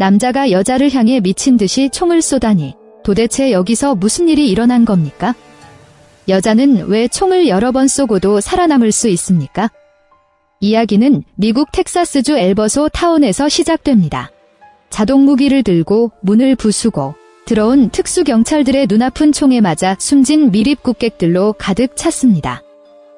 남자가 여자를 향해 미친 듯이 총을 쏘다니 도대체 여기서 무슨 일이 일어난 겁니까? 여자는 왜 총을 여러 번 쏘고도 살아남을 수 있습니까? 이야기는 미국 텍사스주 엘버소 타운에서 시작됩니다. 자동 무기를 들고 문을 부수고 들어온 특수 경찰들의 눈아픈 총에 맞아 숨진 미립국객들로 가득 찼습니다.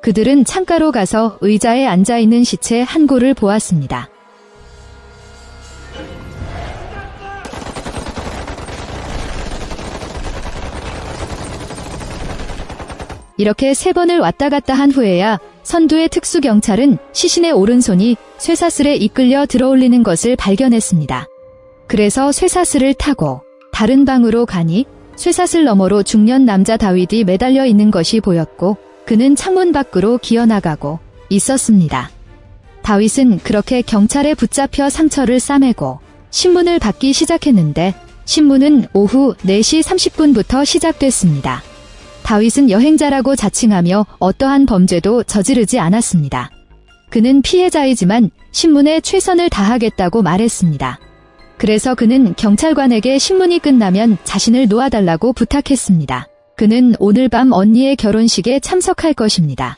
그들은 창가로 가서 의자에 앉아 있는 시체 한 구를 보았습니다. 이렇게 세 번을 왔다 갔다 한 후에야 선두의 특수 경찰은 시신의 오른손이 쇠사슬에 이끌려 들어올리는 것을 발견했습니다. 그래서 쇠사슬을 타고 다른 방으로 가니 쇠사슬 너머로 중년 남자 다윗이 매달려 있는 것이 보였고 그는 창문 밖으로 기어나가고 있었습니다. 다윗은 그렇게 경찰에 붙잡혀 상처를 싸매고 신문을 받기 시작했는데 신문은 오후 4시 30분부터 시작됐습니다. 다윗은 여행자라고 자칭하며 어떠한 범죄도 저지르지 않았습니다. 그는 피해자이지만 신문에 최선을 다하겠다고 말했습니다. 그래서 그는 경찰관에게 신문이 끝나면 자신을 놓아달라고 부탁했습니다. 그는 오늘 밤 언니의 결혼식에 참석할 것입니다.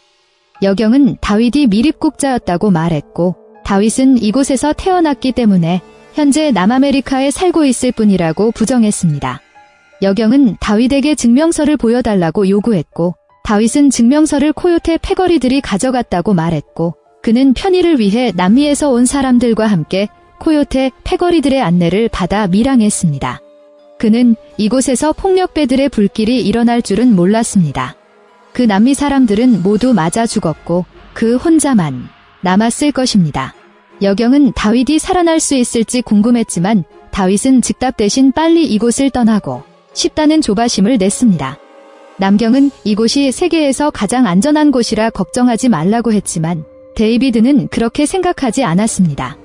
여경은 다윗이 미립국자였다고 말했고 다윗은 이곳에서 태어났기 때문에 현재 남아메리카에 살고 있을 뿐이라고 부정했습니다. 여경은 다윗에게 증명서를 보여달라고 요구했고 다윗은 증명서를 코요테 패거리들이 가져갔다고 말했고 그는 편의를 위해 남미에서 온 사람들과 함께 코요테 패거리들의 안내를 받아 밀항했습니다. 그는 이곳에서 폭력배들의 불길이 일어날 줄은 몰랐습니다. 그 남미 사람들은 모두 맞아 죽었고 그 혼자만 남았을 것입니다. 여경은 다윗이 살아날 수 있을지 궁금했지만 다윗은 즉답 대신 빨리 이곳을 떠나고 싶다는 조바심을 냈습니다. 남경은 이곳이 세계에서 가장 안전한 곳이라 걱정하지 말라고 했지만 데이비드는 그렇게 생각하지 않았습니다.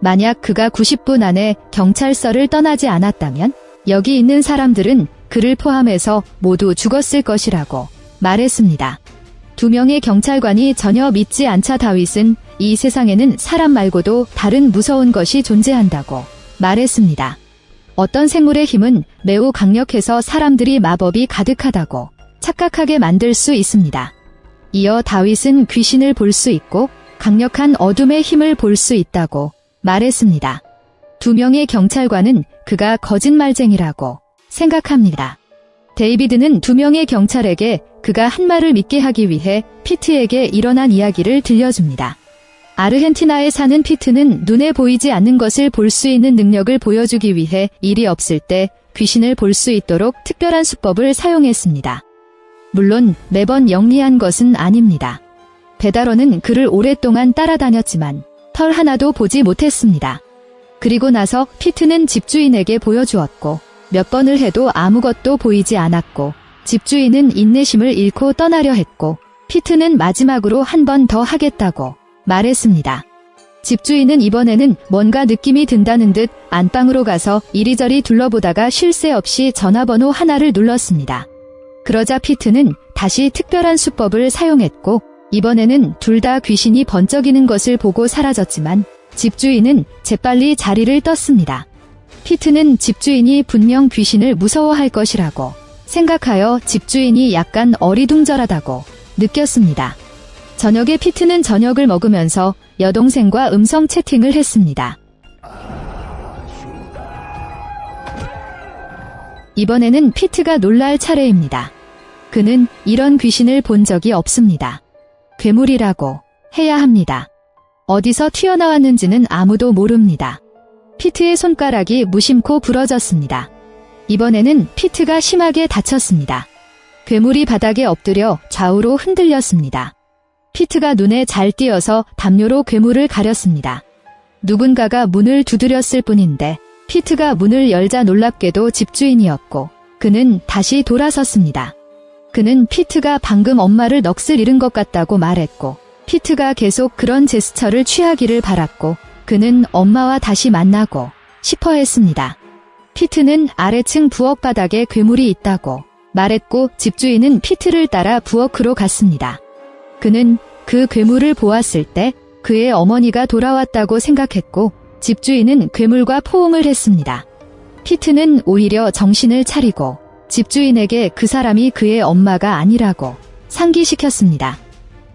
만약 그가 90분 안에 경찰서를 떠나지 않았다면 여기 있는 사람들은 그를 포함해서 모두 죽었을 것이라고 말했습니다. 두 명의 경찰관이 전혀 믿지 않자 다윗은 이 세상에는 사람 말고도 다른 무서운 것이 존재한다고 말했습니다. 어떤 생물의 힘은 매우 강력해서 사람들이 마법이 가득하다고 착각하게 만들 수 있습니다. 이어 다윗은 귀신을 볼 수 있고 강력한 어둠의 힘을 볼 수 있다고 말했습니다. 두 명의 경찰관은 그가 거짓말쟁이라고 생각합니다. 데이비드는 두 명의 경찰에게 그가 한 말을 믿게 하기 위해 피트에게 일어난 이야기를 들려줍니다. 아르헨티나에 사는 피트는 눈에 보이지 않는 것을 볼 수 있는 능력을 보여주기 위해 일이 없을 때 귀신을 볼 수 있도록 특별한 수법을 사용했습니다. 물론 매번 영리한 것은 아닙니다. 베다로는 그를 오랫동안 따라다녔지만 털 하나도 보지 못했습니다. 그리고 나서 피트는 집주인에게 보여주었고 몇 번을 해도 아무것도 보이지 않았고 집주인은 인내심을 잃고 떠나려 했고 피트는 마지막으로 한 번 더 하겠다고 말했습니다. 집주인은 이번에는 뭔가 느낌이 든다는 듯 안방으로 가서 이리저리 둘러보다가 쉴 새 없이 전화번호 하나를 눌렀습니다. 그러자 피트는 다시 특별한 수법을 사용했고 이번에는 둘 다 귀신이 번쩍이는 것을 보고 사라졌지만 집주인은 재빨리 자리를 떴습니다. 피트는 집주인이 분명 귀신을 무서워할 것이라고 생각하여 집주인이 약간 어리둥절하다고 느꼈습니다. 저녁에 피트는 저녁을 먹으면서 여동생과 음성 채팅을 했습니다. 이번에는 피트가 놀랄 차례입니다. 그는 이런 귀신을 본 적이 없습니다. 괴물이라고 해야 합니다. 어디서 튀어나왔는지는 아무도 모릅니다. 피트의 손가락이 무심코 부러졌습니다. 이번에는 피트가 심하게 다쳤습니다. 괴물이 바닥에 엎드려 좌우로 흔들렸습니다. 피트가 눈에 잘 띄어서 담요로 괴물을 가렸습니다. 누군가가 문을 두드렸을 뿐인데 피트가 문을 열자 놀랍게도 집주인이었고 그는 다시 돌아섰습니다. 그는 피트가 방금 엄마를 넋을 잃은 것 같다고 말했고 피트가 계속 그런 제스처를 취하기를 바랐고 그는 엄마와 다시 만나고 싶어 했습니다. 피트는 아래층 부엌 바닥에 괴물이 있다고 말했고 집주인은 피트를 따라 부엌으로 갔습니다. 그는 그 괴물을 보았을 때 그의 어머니가 돌아왔다고 생각했고 집주인은 괴물과 포옹을 했습니다. 피트는 오히려 정신을 차리고 집주인에게 그 사람이 그의 엄마가 아니라고 상기시켰습니다.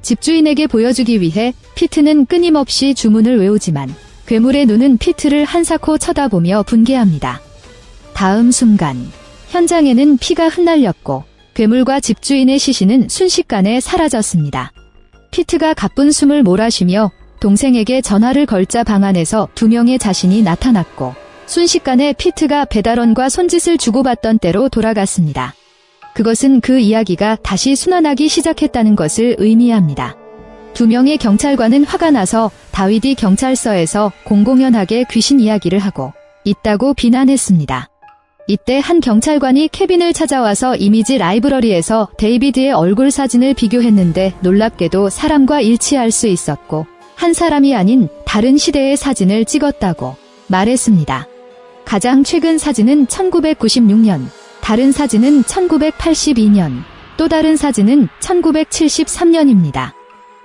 집주인에게 보여주기 위해 피트는 끊임없이 주문을 외우지만 괴물의 눈은 피트를 한사코 쳐다보며 분개합니다. 다음 순간 현장에는 피가 흩날렸고 괴물과 집주인의 시신은 순식간에 사라졌습니다. 피트가 가쁜 숨을 몰아쉬며 동생에게 전화를 걸자 방 안에서 두 명의 자신이 나타났고 순식간에 피트가 배달원과 손짓을 주고받던 때로 돌아갔습니다. 그것은 그 이야기가 다시 순환하기 시작했다는 것을 의미합니다. 두 명의 경찰관은 화가 나서 다위디 경찰서에서 공공연하게 귀신 이야기를 하고 있다고 비난했습니다. 이때 한 경찰관이 케빈을 찾아와서 이미지 라이브러리에서 데이비드의 얼굴 사진을 비교했는데 놀랍게도 사람과 일치할 수 있었고 한 사람이 아닌 다른 시대의 사진을 찍었다고 말했습니다. 가장 최근 사진은 1996년, 다른 사진은 1982년, 또 다른 사진은 1973년입니다.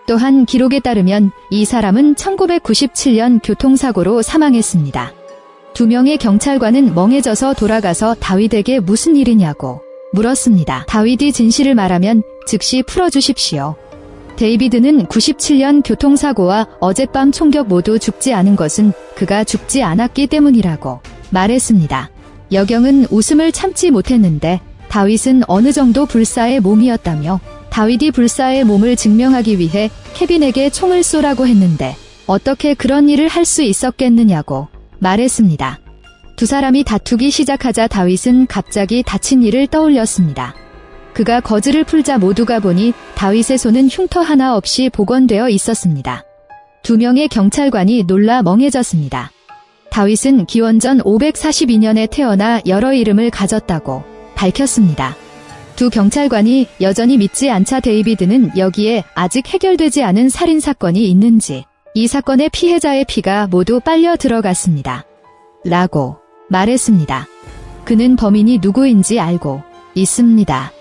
또한 기록에 따르면 이 사람은 1997년 교통사고로 사망했습니다. 두 명의 경찰관은 멍해져서 돌아가서 다윗에게 무슨 일이냐고 물었습니다. 다윗이 진실을 말하면 즉시 풀어주십시오. 데이비드는 97년 교통사고와 어젯밤 총격 모두 죽지 않은 것은 그가 죽지 않았기 때문이라고 말했습니다. 여경은 웃음을 참지 못했는데 다윗은 어느 정도 불사의 몸이었다며 다윗이 불사의 몸을 증명하기 위해 케빈에게 총을 쏘라고 했는데 어떻게 그런 일을 할 수 있었겠느냐고 말했습니다. 두 사람이 다투기 시작하자 다윗은 갑자기 다친 일을 떠올렸습니다. 그가 거즈를 풀자 모두가 보니 다윗의 손은 흉터 하나 없이 복원되어 있었습니다. 두 명의 경찰관이 놀라 멍해졌습니다. 다윗은 기원전 542년에 태어나 여러 이름을 가졌다고 밝혔습니다. 두 경찰관이 여전히 믿지 않자 데이비드는 여기에 아직 해결되지 않은 살인 사건이 있는지 이 사건의 피해자의 피가 모두 빨려 들어갔습니다. 라고 말했습니다. 그는 범인이 누구인지 알고 있습니다.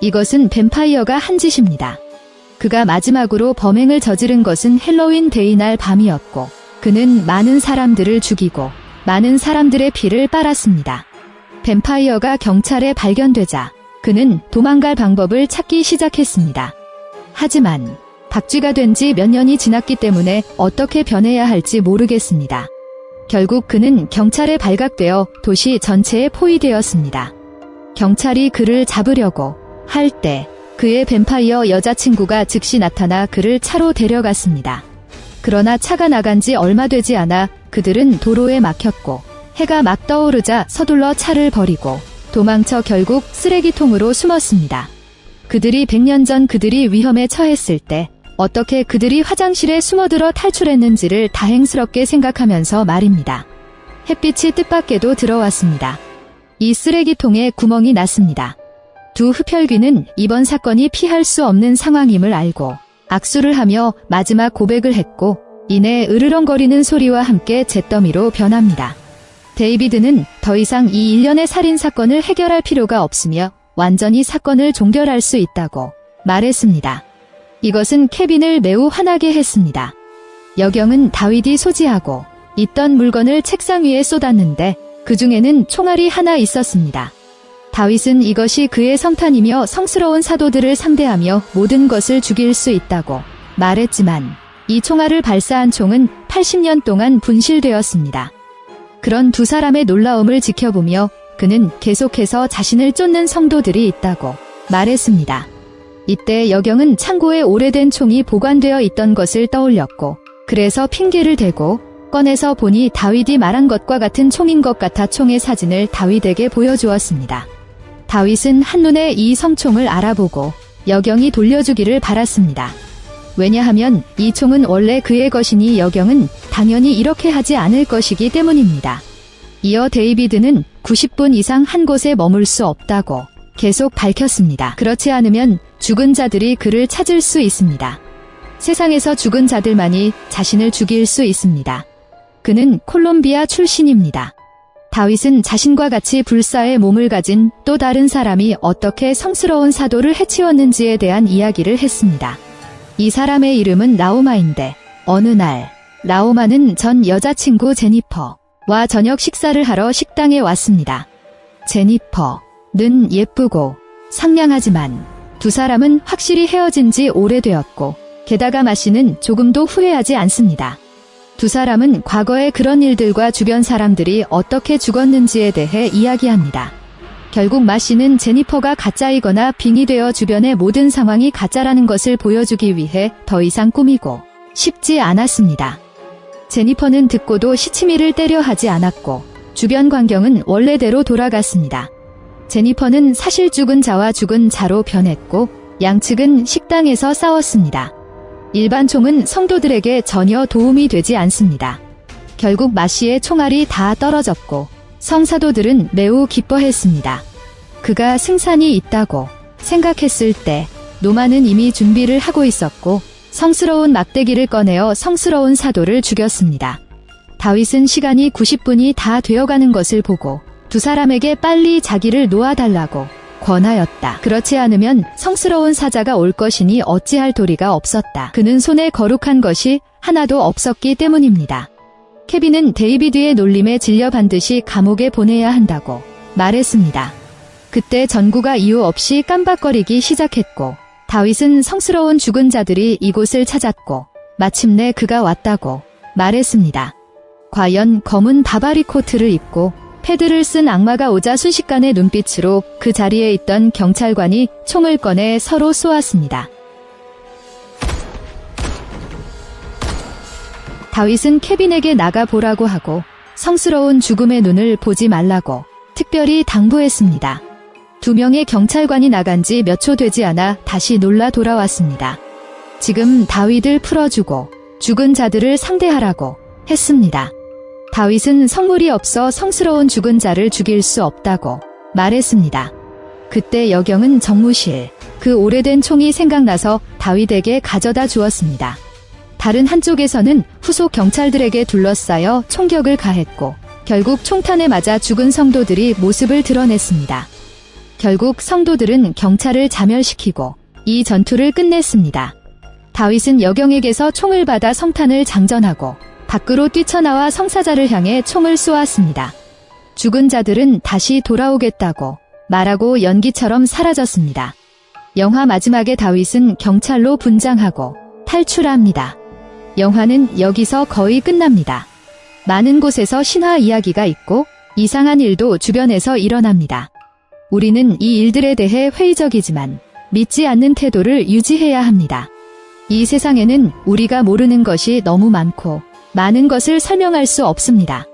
이것은 뱀파이어가 한 짓입니다. 그가 마지막으로 범행을 저지른 것은 헬로윈 데이 날 밤이었고 그는 많은 사람들을 죽이고 많은 사람들의 피를 빨았습니다. 뱀파이어가 경찰에 발견되자 그는 도망갈 방법을 찾기 시작했습니다. 하지만 박쥐가 된 지 몇 년이 지났기 때문에 어떻게 변해야 할지 모르겠습니다. 결국 그는 경찰에 발각되어 도시 전체에 포위되었습니다. 경찰이 그를 잡으려고 할 때 그의 뱀파이어 여자친구가 즉시 나타나 그를 차로 데려갔습니다. 그러나 차가 나간 지 얼마 되지 않아 그들은 도로에 막혔고 해가 막 떠오르자 서둘러 차를 버리고 도망쳐 결국 쓰레기통으로 숨었습니다. 그들이 100년 전 그들이 위험에 처했을 때 어떻게 그들이 화장실에 숨어들어 탈출했는지를 다행스럽게 생각하면서 말입니다. 햇빛이 뜻밖에도 들어왔습니다. 이 쓰레기통에 구멍이 났습니다. 두 흡혈귀는 이번 사건이 피할 수 없는 상황임을 알고 악수를 하며 마지막 고백을 했고 이내 으르렁거리는 소리와 함께 잿더미로 변합니다. 데이비드는 더 이상 이 일련의 살인 사건을 해결할 필요가 없으며 완전히 사건을 종결할 수 있다고 말했습니다. 이것은 케빈을 매우 화나게 했습니다. 여경은 다윗이 소지하고 있던 물건을 책상 위에 쏟았는데 그 중에는 총알이 하나 있었습니다. 다윗은 이것이 그의 성탄이며 성스러운 사도들을 상대하며 모든 것을 죽일 수 있다고 말했지만 이 총알을 발사한 총은 80년 동안 분실되었습니다. 그런 두 사람의 놀라움을 지켜보며 그는 계속해서 자신을 쫓는 성도들이 있다고 말했습니다. 이때 여경은 창고에 오래된 총이 보관되어 있던 것을 떠올렸고 그래서 핑계를 대고 꺼내서 보니 다윗이 말한 것과 같은 총인 것 같아 총의 사진을 다윗에게 보여주었습니다. 다윗은 한눈에 이 성총을 알아보고 여경이 돌려주기를 바랐습니다. 왜냐하면 이 총은 원래 그의 것이니 여경은 당연히 이렇게 하지 않을 것이기 때문입니다. 이어 데이비드는 90분 이상 한 곳에 머물 수 없다고 계속 밝혔습니다. 그렇지 않으면 죽은 자들이 그를 찾을 수 있습니다. 세상에서 죽은 자들만이 자신을 죽일 수 있습니다. 그는 콜롬비아 출신입니다. 다윗은 자신과 같이 불사의 몸을 가진 또 다른 사람이 어떻게 성스러운 사도를 해치웠는지에 대한 이야기를 했습니다. 이 사람의 이름은 나우마인데 어느 날 라오마는 전 여자친구 제니퍼와 저녁 식사를 하러 식당에 왔습니다. 제니퍼는 예쁘고 상냥하지만 두 사람은 확실히 헤어진 지 오래되었고 게다가 마씨는 조금도 후회하지 않습니다. 두 사람은 과거의 그런 일들과 주변 사람들이 어떻게 죽었는지에 대해 이야기합니다. 결국 마씨는 제니퍼가 가짜이거나 빙이 되어 주변의 모든 상황이 가짜라는 것을 보여주기 위해 더 이상 꾸미고 싶지 않았습니다. 제니퍼는 듣고도 시치미를 때려 하지 않았고 주변 광경은 원래대로 돌아갔습니다. 제니퍼는 사실 죽은 자와 죽은 자로 변했고 양측은 식당에서 싸웠습니다. 일반 총은 성도들에게 전혀 도움이 되지 않습니다. 결국 마씨의 총알이 다 떨어졌고 성사도들은 매우 기뻐했습니다. 그가 승산이 있다고 생각했을 때 노마는 이미 준비를 하고 있었고 성스러운 막대기를 꺼내어 성스러운 사도를 죽였습니다. 다윗은 시간이 90분이 다 되어가는 것을 보고 두 사람에게 빨리 자기를 놓아달라고 권하였다. 그렇지 않으면 성스러운 사자가 올 것이니 어찌할 도리가 없었다. 그는 손에 거룩한 것이 하나도 없었기 때문입니다. 케빈은 데이비드의 놀림에 질려 반드시 감옥에 보내야 한다고 말했습니다. 그때 전구가 이유 없이 깜박거리기 시작했고 다윗은 성스러운 죽은 자들이 이곳을 찾았고 마침내 그가 왔다고 말했습니다. 과연 검은 바바리 코트를 입고 패드를 쓴 악마가 오자 순식간에 눈빛으로 그 자리에 있던 경찰관이 총을 꺼내 서로 쏘았습니다. 다윗은 케빈에게 나가 보라고 하고 성스러운 죽음의 눈을 보지 말라고 특별히 당부했습니다. 두 명의 경찰관이 나간 지 몇 초 되지 않아 다시 놀라 돌아왔습니다. 지금 다윗을 풀어주고 죽은 자들을 상대하라고 했습니다. 다윗은 성물이 없어 성스러운 죽은 자를 죽일 수 없다고 말했습니다. 그때 여경은 정무실, 그 오래된 총이 생각나서 다윗에게 가져다 주었습니다. 다른 한쪽에서는 후속 경찰들에게 둘러싸여 총격을 가했고 결국 총탄에 맞아 죽은 성도들이 모습을 드러냈습니다. 결국 성도들은 경찰을 자멸시키고 이 전투를 끝냈습니다. 다윗은 여경에게서 총을 받아 성탄을 장전하고 밖으로 뛰쳐나와 성사자를 향해 총을 쏘았습니다. 죽은 자들은 다시 돌아오겠다고 말하고 연기처럼 사라졌습니다. 영화 마지막에 다윗은 경찰로 분장하고 탈출합니다. 영화는 여기서 거의 끝납니다. 많은 곳에서 신화 이야기가 있고 이상한 일도 주변에서 일어납니다. 우리는 이 일들에 대해 회의적이지만 믿지 않는 태도를 유지해야 합니다. 이 세상에는 우리가 모르는 것이 너무 많고 많은 것을 설명할 수 없습니다.